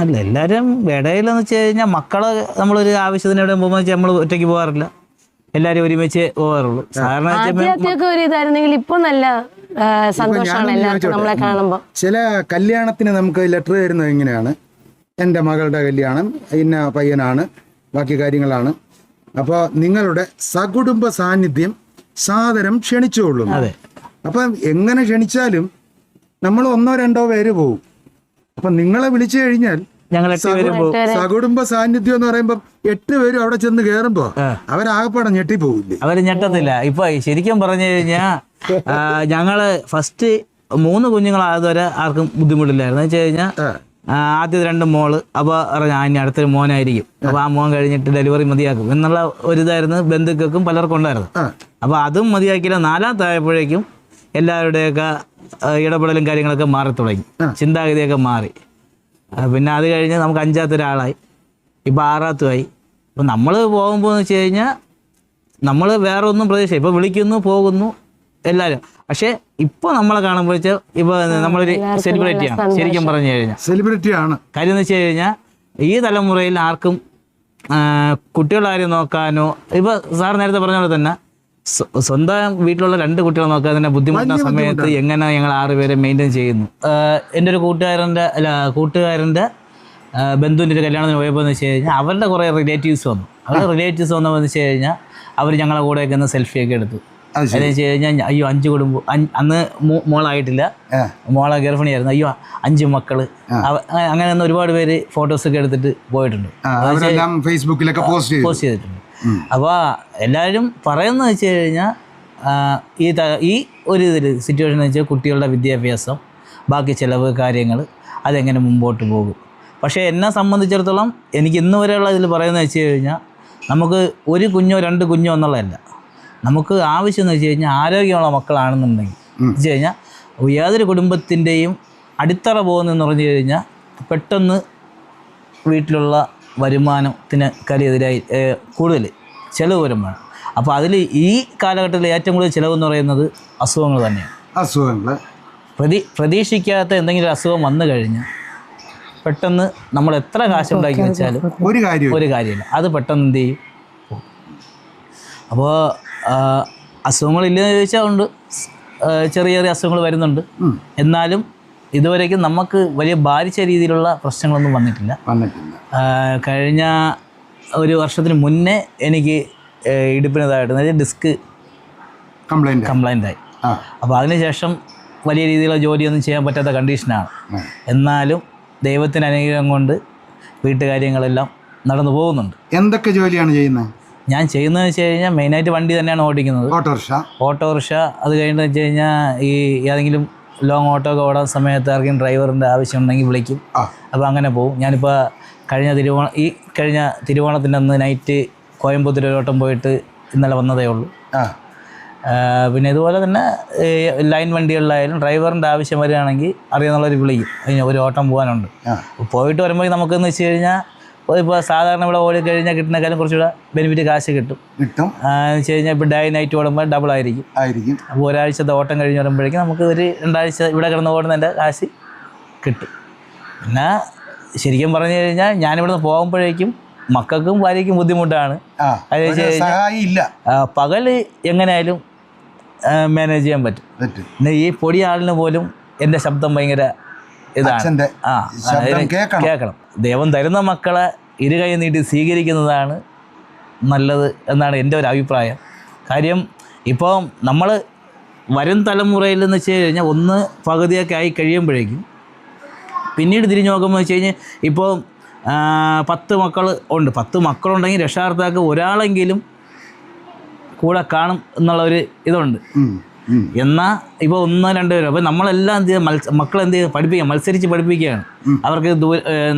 [SPEAKER 3] അല്ല എല്ലാവരും ഇടയിലെന്ന് വെച്ച് കഴിഞ്ഞാൽ മക്കളെ നമ്മളൊരു ആവശ്യത്തിന് എവിടെ പോകുമ്പോൾ നമ്മൾ ഒറ്റയ്ക്ക് പോകാറില്ല. എല്ലാവരും ഒരുമിച്ച് പോകാറുള്ളൂ. സാധാരണ
[SPEAKER 1] ഇപ്പൊ നല്ല സന്തോഷമാണ് എല്ലാവർക്കും നമ്മളെ
[SPEAKER 2] ചില കല്യാണത്തിന് നമുക്ക് ലെറ്റർ തരുന്നത് എങ്ങനെയാണ് എന്റെ മകളുടെ കല്യാണം ഇന്ന പയ്യനാണ് ബാക്കി കാര്യങ്ങളാണ്. അപ്പോൾ നിങ്ങളുടെ സകുടുംബ സാന്നിധ്യം സാദരം
[SPEAKER 3] ക്ഷണിച്ചുകൊള്ളും
[SPEAKER 2] അപ്പം എങ്ങനെ ക്ഷണിച്ചാലും നമ്മൾ ഒന്നോ രണ്ടോ പേര് പോകും അപ്പം നിങ്ങളെ വിളിച്ചു കഴിഞ്ഞാൽ
[SPEAKER 3] ഞങ്ങൾ
[SPEAKER 2] സകുടുംബ സാന്നിധ്യം എന്ന് പറയുമ്പോൾ എട്ട് പേരും അവിടെ ചെന്ന് കയറുമ്പോൾ അവരാകപ്പാടെ ഞെട്ടിപ്പോകില്ലേ
[SPEAKER 3] അവർ ഞെട്ടത്തില്ല. ഇപ്പൊ ശരിക്കും പറഞ്ഞു കഴിഞ്ഞാ ഞങ്ങൾ ഫസ്റ്റ് മൂന്ന് കുഞ്ഞുങ്ങളായതുവരെ ആർക്കും ബുദ്ധിമുട്ടില്ലായിരുന്നു. എന്ന് വെച്ച് കഴിഞ്ഞാൽ ആദ്യത്തെ രണ്ട് മോൾ അപ്പൊ പറഞ്ഞു ആ ഇനി അടുത്തൊരു മോനായിരിക്കും. അപ്പൊ ആ മോൻ കഴിഞ്ഞിട്ട് ഡെലിവറി മതിയാക്കും എന്നുള്ള ഒരു ഇതായിരുന്നു ബന്ധുക്കൾക്കും പലർക്കും ഉണ്ടായിരുന്നു.
[SPEAKER 2] അപ്പോൾ
[SPEAKER 3] അപ്പൊ അതും മതിയാക്കിയില്ല. നാലാമത്തെ ആയപ്പോഴേക്കും എല്ലാവരുടെയൊക്കെ ഇടപെടലും കാര്യങ്ങളൊക്കെ മാറി തുടങ്ങി. ചിന്താഗതിയൊക്കെ മാറി. പിന്നെ അത് കഴിഞ്ഞ് നമുക്ക് അഞ്ചാമത്തെ ഒരാളായി. ഇപ്പം ആറാത്തുമായി അപ്പം നമ്മൾ പോകുമ്പോൾ എന്ന് വെച്ച് കഴിഞ്ഞാൽ നമ്മൾ വേറെ ഒന്നും പ്രതീക്ഷ ഇപ്പം വിളിക്കുന്നു പോകുന്നു എല്ലാവരും പക്ഷേ ഇപ്പോൾ നമ്മളെ കാണുമ്പോൾ വെച്ചാൽ ഇപ്പോൾ നമ്മളൊരു സെലിബ്രിറ്റിയാണ് ശരിക്കും പറഞ്ഞു കഴിഞ്ഞാൽ
[SPEAKER 2] സെലിബ്രിറ്റിയാണ്
[SPEAKER 3] കാര്യം എന്ന് വെച്ച് കഴിഞ്ഞാൽ ഈ തലമുറയിൽ ആർക്കും കുട്ടികളാരും നോക്കാനോ ഇപ്പോൾ സാർ നേരത്തെ പറഞ്ഞ പോലെ തന്നെ സ്വന്തം വീട്ടിലുള്ള രണ്ട് കുട്ടികളെ നോക്കാൻ തന്നെ ബുദ്ധിമുട്ടുന്ന സമയത്ത് എങ്ങനെ ഞങ്ങൾ ആറുപേരെ മെയിന്റെയിൻ ചെയ്യുന്നു? എന്റെ ഒരു കൂട്ടുകാരന്റെ അല്ല കൂട്ടുകാരന്റെ ബന്ധുവിന്റെ ഒരു കല്യാണത്തിന് പോയപ്പോൾ എന്ന് വെച്ച് കഴിഞ്ഞാൽ അവരുടെ കുറേ റിലേറ്റീവ്സ് വന്നു. അവരുടെ റിലേറ്റീവ്സ് വന്നപ്പോൾ വെച്ച് കഴിഞ്ഞാൽ അവർ ഞങ്ങളെ കൂടെയൊക്കെ ഒന്ന് സെൽഫിയൊക്കെ എടുത്തു. അതെന്ന് വെച്ച് കഴിഞ്ഞാൽ അയ്യോ അഞ്ച് കുടുംബം അന്ന് മോളായിട്ടില്ല. മോളെ ഗർഭിണിയായിരുന്നു അയ്യോ അഞ്ച് മക്കൾ. അങ്ങനെ ഒരുപാട് പേര് ഫോട്ടോസ് ഒക്കെ എടുത്തിട്ട് പോയിട്ടുണ്ട്.
[SPEAKER 2] ഫേസ്ബുക്കിലൊക്കെ പോസ്റ്റ്
[SPEAKER 3] ചെയ്തിട്ടുണ്ട്. അപ്പോൾ എല്ലാവരും പറയുന്നത് വെച്ച് കഴിഞ്ഞാൽ ഈ ഈ ഒരു ഇതിൽ സിറ്റുവേഷൻ എന്ന് വെച്ചാൽ കുട്ടികളുടെ വിദ്യാഭ്യാസം ബാക്കി ചിലവ് കാര്യങ്ങൾ അതെങ്ങനെ മുമ്പോട്ട് പോകും. പക്ഷേ എന്നെ സംബന്ധിച്ചിടത്തോളം എനിക്ക് ഇന്ന് വരെയുള്ള ഇതിൽ പറയുന്നത് വെച്ച് കഴിഞ്ഞാൽ നമുക്ക് ഒരു കുഞ്ഞോ രണ്ട് കുഞ്ഞോ എന്നുള്ളതല്ല. നമുക്ക് ആവശ്യം എന്ന് വെച്ച് കഴിഞ്ഞാൽ ആരോഗ്യമുള്ള മക്കളാണെന്നുണ്ടെങ്കിൽ വെച്ച് കഴിഞ്ഞാൽ യാതൊരു കുടുംബത്തിന്റെയും അടിത്തറ പോകുന്നതെന്ന് പറഞ്ഞു കഴിഞ്ഞാൽ പെട്ടെന്ന് വീട്ടിലുള്ള വരുമാനത്തിന് കരിയെതിരായി കൂടുതൽ ചിലവ് വരുമ്പോൾ അപ്പോൾ അതിൽ ഈ കാലഘട്ടത്തിൽ ഏറ്റവും കൂടുതൽ ചിലവെന്ന് പറയുന്നത് അസുഖങ്ങൾ തന്നെയാണ്.
[SPEAKER 2] അസുഖങ്ങൾ.
[SPEAKER 3] പ്രതി പ്രതീക്ഷിക്കാത്ത എന്തെങ്കിലും അസുഖം വന്നു കഴിഞ്ഞാൽ പെട്ടെന്ന് നമ്മൾ എത്ര കാശുണ്ടാക്കി വെച്ചാലും
[SPEAKER 2] ഒരു കാര്യം
[SPEAKER 3] ഒരു കാര്യമില്ല. അത് പെട്ടെന്ന് എന്ത് ചെയ്യും? അപ്പോൾ അസുഖങ്ങളില്ലെന്ന് ചോദിച്ചാൽ ഉണ്ട്. ചെറിയ ചെറിയ അസുഖങ്ങൾ വരുന്നുണ്ട്. എന്നാലും ഇതുവരേക്കും നമുക്ക് വലിയ ബാധിച്ച രീതിയിലുള്ള പ്രശ്നങ്ങളൊന്നും വന്നിട്ടില്ല.
[SPEAKER 2] വന്നിട്ടില്ല.
[SPEAKER 3] കഴിഞ്ഞ ഒരു വർഷത്തിന് മുന്നേ എനിക്ക് ഇടുപ്പിനതായിട്ട് ഡിസ്ക്
[SPEAKER 2] കംപ്ലൈന്റ്
[SPEAKER 3] കംപ്ലൈന്റ് ആയി അപ്പോൾ അതിനുശേഷം വലിയ രീതിയിലുള്ള ജോലിയൊന്നും ചെയ്യാൻ പറ്റാത്ത കണ്ടീഷനാണ്. എന്നാലും ദൈവത്തിന് അനുഗ്രഹം കൊണ്ട് വീട്ടുകാര്യങ്ങളെല്ലാം നടന്നു പോകുന്നുണ്ട്.
[SPEAKER 2] എന്തൊക്കെ ജോലിയാണ് ചെയ്യുന്നത്
[SPEAKER 3] ഞാൻ ചെയ്യുന്നതെന്ന് വെച്ച് കഴിഞ്ഞാൽ മെയിനായിട്ട് വണ്ടി തന്നെയാണ് ഓടിക്കുന്നത്.
[SPEAKER 2] ഓട്ടോറിക്ഷ.
[SPEAKER 3] ഓട്ടോറിക്ഷ അത് കഴിഞ്ഞിട്ട് വെച്ച് കഴിഞ്ഞാൽ ഈ ഏതെങ്കിലും ലോങ് ഓട്ടോ ഒക്കെ ഓടാൻ സമയത്ത് ആർക്കും ഡ്രൈവറിന്റെ ആവശ്യം ഉണ്ടെങ്കിൽ വിളിക്കും. അപ്പോൾ അങ്ങനെ പോകും. ഞാനിപ്പോൾ കഴിഞ്ഞ തിരുവോണ ഈ കഴിഞ്ഞ തിരുവോണത്തിന്റെ അന്ന് നൈറ്റ് കോയമ്പത്തൂർ ഒരു വട്ടം പോയിട്ട് ഇന്നലെ വന്നതേ ഉള്ളൂ. പിന്നെ ഇതുപോലെ തന്നെ ലൈൻ വണ്ടികളിലായാലും ഡ്രൈവറിന്റെ ആവശ്യം വരികയാണെങ്കിൽ അറിയാന്നുള്ളവർ വിളിക്കും. അതിന് ഒരു ഓട്ടം പോകാനുണ്ട്. പോയിട്ട് വരുമ്പോൾ നമുക്കെന്ന് വെച്ച് കഴിഞ്ഞാൽ ഇപ്പോൾ സാധാരണ ഇവിടെ ഓടി കഴിഞ്ഞാൽ കിട്ടുന്നേക്കാളും കുറച്ചുകൂടെ ബെനിഫിറ്റ് കാശ് കിട്ടും.
[SPEAKER 2] കിട്ടും.
[SPEAKER 3] എന്ന് വെച്ച് കഴിഞ്ഞാൽ ഇപ്പോൾ ഡേ നൈറ്റ് ഓടുമ്പോൾ ഡബിൾ ആയിരിക്കും.
[SPEAKER 2] ആയിരിക്കും.
[SPEAKER 3] അപ്പോൾ ഒരാഴ്ചത്തെ ഓട്ടം കഴിഞ്ഞ് വരുമ്പോഴേക്കും നമുക്ക് ഒരു രണ്ടാഴ്ച ഇവിടെ കിടന്ന് ഓടുന്നതിന്റെ കാശ് കിട്ടും. പിന്നെ ശരിക്കും പറഞ്ഞു കഴിഞ്ഞാൽ ഞാനിവിടെ നിന്ന് പോകുമ്പോഴേക്കും മക്കൾക്കും ഭാര്യയ്ക്കും ബുദ്ധിമുട്ടാണ്.
[SPEAKER 2] പകൽ
[SPEAKER 3] അത് പകൽ എങ്ങനെയായാലും മാനേജ് ചെയ്യാൻ പറ്റും. പിന്നെ ഈ പൊടി ആളിന് പോലും എന്റെ ശബ്ദം ഭയങ്കര ഇതാണ്. ആ
[SPEAKER 2] കേൾക്കണം.
[SPEAKER 3] ദൈവം തരുന്ന മക്കളെ ഇരുകൈ നീട്ടി സ്വീകരിക്കുന്നതാണ് നല്ലത് എന്നാണ് എന്റെ ഒരു അഭിപ്രായം. കാര്യം ഇപ്പോൾ നമ്മൾ വരും തലമുറയിൽ എന്ന് വെച്ച് കഴിഞ്ഞാൽ ഒന്ന് പകുതിയൊക്കെ ആയി കഴിയുമ്പോഴേക്കും പിന്നീട് തിരിഞ്ഞു നോക്കുമ്പോൾ വെച്ച് കഴിഞ്ഞാൽ ഇപ്പോൾ പത്ത് മക്കൾ ഉണ്ട്. പത്ത് മക്കളുണ്ടെങ്കിൽ രക്ഷാകർത്താക്ക് ഒരാളെങ്കിലും കൂടെ കാണും എന്നുള്ള ഒരു ഇതുണ്ട്. എന്നാൽ ഇപ്പോൾ ഒന്ന് രണ്ട് പേരും. അപ്പോൾ നമ്മളെല്ലാം എന്ത് ചെയ്യുക മത്സ മക്കളെ എന്ത് ചെയ്യുക പഠിപ്പിക്കുക മത്സരിച്ച് പഠിപ്പിക്കുകയാണ്. അവർക്ക്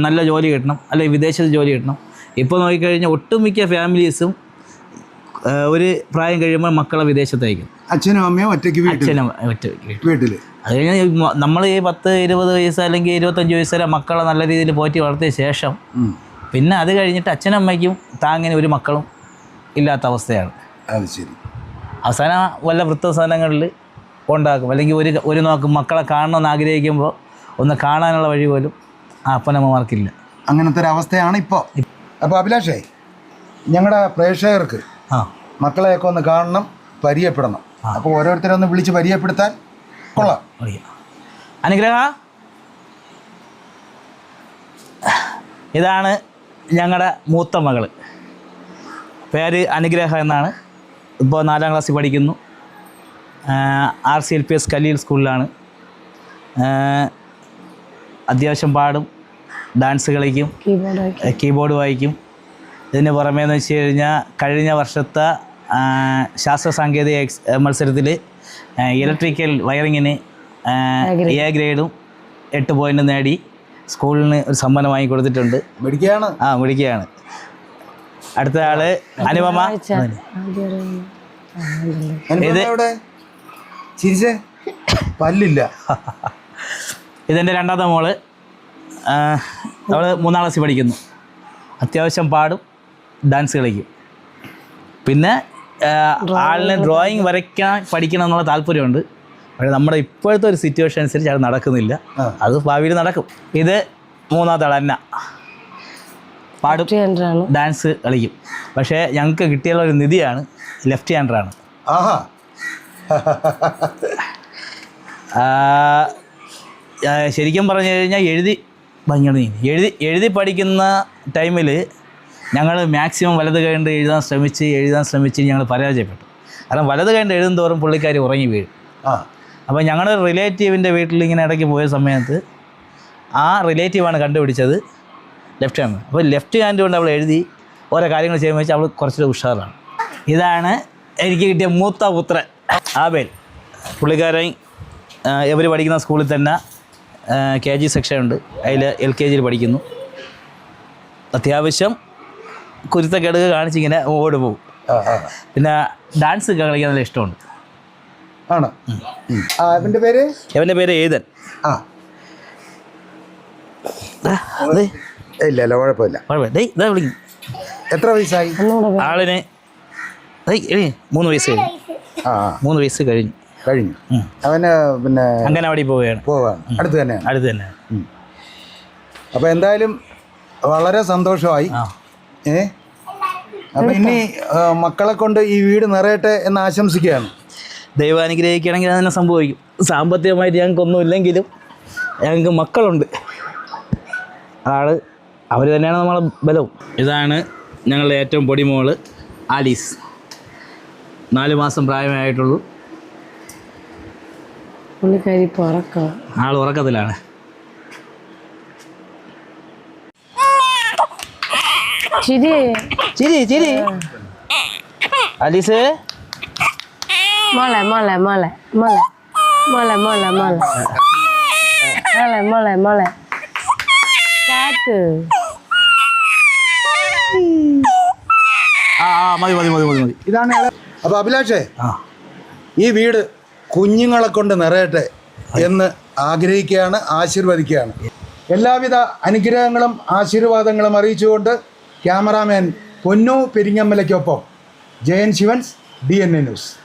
[SPEAKER 3] നല്ല ജോലി കിട്ടണം. അല്ലെങ്കിൽ വിദേശത്ത് ജോലി കിട്ടണം. ഇപ്പോൾ നോക്കിക്കഴിഞ്ഞാൽ ഒട്ടുമിക്ക ഫാമിലീസും ഒരു പ്രായം കഴിയുമ്പോൾ മക്കളെ വിദേശത്ത് അയക്കും.
[SPEAKER 2] അച്ഛനും അമ്മയും ഒറ്റയ്ക്ക്
[SPEAKER 3] അച്ഛനും ഒറ്റ
[SPEAKER 2] വീട്ടിൽ.
[SPEAKER 3] അത് കഴിഞ്ഞാൽ നമ്മൾ ഈ പത്ത് ഇരുപത് വയസ്സ് അല്ലെങ്കിൽ ഇരുപത്തഞ്ച് വയസ്സ് വരെ മക്കളെ നല്ല രീതിയിൽ പോറ്റി വളർത്തിയ ശേഷം പിന്നെ അത് കഴിഞ്ഞിട്ട് അച്ഛനും അമ്മയ്ക്കും താങ്ങിന് ഒരു മക്കളും ഇല്ലാത്ത അവസ്ഥയാണ്.
[SPEAKER 2] അത് ശരി.
[SPEAKER 3] അവസാനം വല്ല വൃത്തസാധനങ്ങളിൽ ഉണ്ടാക്കും. അല്ലെങ്കിൽ ഒരു ഒരു നോക്ക് മക്കളെ കാണണമെന്ന് ആഗ്രഹിക്കുമ്പോൾ ഒന്ന് കാണാനുള്ള വഴി പോലും ആ അപ്പനമ്മമാർക്കില്ല.
[SPEAKER 2] അങ്ങനത്തെ ഒരു അവസ്ഥയാണ് ഇപ്പോൾ അപ്പോൾ അഭിലാഷേ ഞങ്ങളുടെ പ്രേക്ഷകർക്ക്
[SPEAKER 3] ആ.
[SPEAKER 2] മക്കളെയൊക്കെ ഒന്ന് കാണണം പരിചയപ്പെടണം. അപ്പോൾ ഓരോരുത്തരെ ഒന്ന് വിളിച്ച് പരിചയപ്പെടുത്താൻ കൊള്ളാം.
[SPEAKER 3] അറിയാം. അനുഗ്രഹ? ഇതാണ് ഞങ്ങളുടെ മൂത്ത മകൾ പേര് അനുഗ്രഹ എന്നാണ്. ഇപ്പോൾ നാലാം ക്ലാസ്സിൽ പഠിക്കുന്നു. R C L P S Khaleel സ്കൂളിലാണ്. അത്യാവശ്യം പാടും ഡാൻസ് കളിക്കും
[SPEAKER 1] കീബോർഡ്
[SPEAKER 3] വായിക്കും. ഇതിന് പുറമേ എന്ന് വെച്ച് കഴിഞ്ഞാൽ കഴിഞ്ഞ വർഷത്തെ ശാസ്ത്ര സാങ്കേതിക എക്സ് മത്സരത്തിൽ ഇലക്ട്രിക്കൽ വയറിങ്ങിന് എ ഗ്രേഡും. എട്ട് പോയിന്റ് നേടി സ്കൂളിന് ഒരു സമ്മാനം വാങ്ങി കൊടുത്തിട്ടുണ്ട്.
[SPEAKER 2] മിടിക്കുകയാണ്.
[SPEAKER 3] ആ വിളിക്കുകയാണ് അടുത്ത ആൾ അനുപമ.
[SPEAKER 2] ചിരിച്ചേ. പല്ലില്ല.
[SPEAKER 3] ഇതെന്റെ രണ്ടാമത്തെ മോൾ. അവൾ മൂന്നാം ക്ലാസ്സിൽ പഠിക്കുന്നു. അത്യാവശ്യം പാടും ഡാൻസ് കളിക്കും. പിന്നെ ആളിന് ഡ്രോയിങ് വരയ്ക്കാൻ പഠിക്കണം എന്നുള്ള താല്പര്യമുണ്ട്. പക്ഷേ നമ്മുടെ ഇപ്പോഴത്തെ ഒരു സിറ്റുവേഷൻ അനുസരിച്ച് അത് നടക്കുന്നില്ല. അത് ഭാവിയിൽ നടക്കും. ഇത് മൂന്നാമത്തെ ആൾ അന്ന. പാടും. ഡാൻസ് കളിക്കും. പക്ഷേ ഞങ്ങൾക്ക് കിട്ടിയുള്ള ഒരു നിധിയാണ് ലെഫ്റ്റ് ഹാൻഡറാണ്
[SPEAKER 2] ആണ്.
[SPEAKER 3] ആ, ആ, ശരിക്കും പറഞ്ഞു കഴിഞ്ഞാൽ എഴുതി ഭംഗിയാണ് എഴുതി എഴുതി പഠിക്കുന്ന ടൈമിൽ ഞങ്ങൾ മാക്സിമം വലത് കൈകൊണ്ട് എഴുതാൻ ശ്രമിച്ച് എഴുതാൻ ശ്രമിച്ച് ഞങ്ങൾ പരാജയപ്പെട്ടു. കാരണം വലത് കൈകൊണ്ട് എഴുതും തോറും പുള്ളിക്കാർ ഉറങ്ങി വീഴും.
[SPEAKER 2] ആ.
[SPEAKER 3] അപ്പോൾ ഞങ്ങളുടെ റിലേറ്റീവിന്റെ വീട്ടിൽ ഇങ്ങനെ ഇടയ്ക്ക് പോയ സമയത്ത് ആ റിലേറ്റീവാണ് കണ്ടുപിടിച്ചത്. ലെഫ്റ്റ് ഹാൻഡ് അപ്പോൾ ലെഫ്റ്റ് ഹാൻഡ് കൊണ്ട് അവൾ എഴുതി ഓരോ കാര്യങ്ങൾ ചെയ്യുമ്പോൾ വെച്ചാൽ അവൾ കുറച്ചുകൂടെ ഉഷാറാണ്. ഇതാണ് എനിക്ക് കിട്ടിയ മൂത്ത പുത്രൻ ആബേൽ. പുള്ളിക്കാരൻ ഇവർ പഠിക്കുന്ന സ്കൂളിൽ തന്നെ കെ ജി സെക്ഷൻ ഉണ്ട്. അതിൽ എൽ കെ ജിയിൽ പഠിക്കുന്നു. അത്യാവശ്യം കുരുത്തക്കേടുക കാണിച്ചിങ്ങനെ ഓട് പോകും. പിന്നെ ഡാൻസ് കളിക്കാൻ നല്ല ഇഷ്ടമുണ്ട്.
[SPEAKER 2] ആണോ. പേര്?
[SPEAKER 3] ഇവന്റെ പേര് ഏതൻ.
[SPEAKER 2] ആ.
[SPEAKER 3] അതെ
[SPEAKER 2] ഇല്ല ഇല്ല കുഴപ്പമില്ല.
[SPEAKER 3] ഇതാ വിളിക്കും.
[SPEAKER 2] എത്ര വയസ്സായി?
[SPEAKER 3] ആളിനെ മൂന്ന് വയസ്സ് കഴിഞ്ഞു.
[SPEAKER 2] ആ ആ.
[SPEAKER 3] മൂന്ന് വയസ്സ് കഴിഞ്ഞു.
[SPEAKER 2] കഴിഞ്ഞു. അവന് പിന്നെ
[SPEAKER 3] അംഗനവാടി പോവുകയാണ്.
[SPEAKER 2] പോവാണ്. അടുത്ത് തന്നെ
[SPEAKER 3] അടുത്ത് തന്നെ
[SPEAKER 2] അപ്പോൾ എന്തായാലും വളരെ സന്തോഷമായി.
[SPEAKER 3] ആ.
[SPEAKER 2] ഏ? അപ്പം ഇനി ആ, മക്കളെ കൊണ്ട് ഈ വീട് നിറയട്ടെ എന്ന് ആശംസിക്കുകയാണ്.
[SPEAKER 3] ദൈവം അനുഗ്രഹിക്കുകയാണെങ്കിൽ അത് തന്നെ സംഭവിക്കും. സാമ്പത്തികമായിട്ട് ഞങ്ങൾക്കൊന്നും ഇല്ലെങ്കിലും ഞങ്ങൾക്ക് മക്കളുണ്ട്. അതാണ് അവർ തന്നെയാണ് നമ്മളെ ബലവും. ഇതാണ് ഞങ്ങളുടെ ഏറ്റവും പൊടിമോൾ ആലീസ്. നാല് മാസം പ്രായമായിട്ടുള്ളൂ
[SPEAKER 1] പുള്ളിക്കാരി ഇപ്പോൾ ഉറക്കം.
[SPEAKER 3] ആൾ ഉറക്കത്തിലാണ്.
[SPEAKER 1] ചിരി.
[SPEAKER 3] ചിരി ചിരി. ആലീസ്?
[SPEAKER 1] മോളെ മോളെ മോളെ മോളെ. മോളെ മോളെ മോളെ. മോളെ മോളെ മോളെ. കാറ്റ്
[SPEAKER 3] ആ ആ മതി മതി മതി മതി. മതി
[SPEAKER 2] ഇതാണ് അപ്പോൾ അഭിലാഷേ
[SPEAKER 3] ആ.
[SPEAKER 2] ഈ വീട് കുഞ്ഞുങ്ങളെ കൊണ്ട് നിറയട്ടെ എന്ന് ആഗ്രഹിക്കുകയാണ് ആശീർവദിക്കുകയാണ്. എല്ലാവിധ അനുഗ്രഹങ്ങളും ആശീർവാദങ്ങളും അറിയിച്ചുകൊണ്ട് cameraman Ponnu പെരിങ്ങമ്മലയ്ക്കൊപ്പം. Jayan Sivans D N A news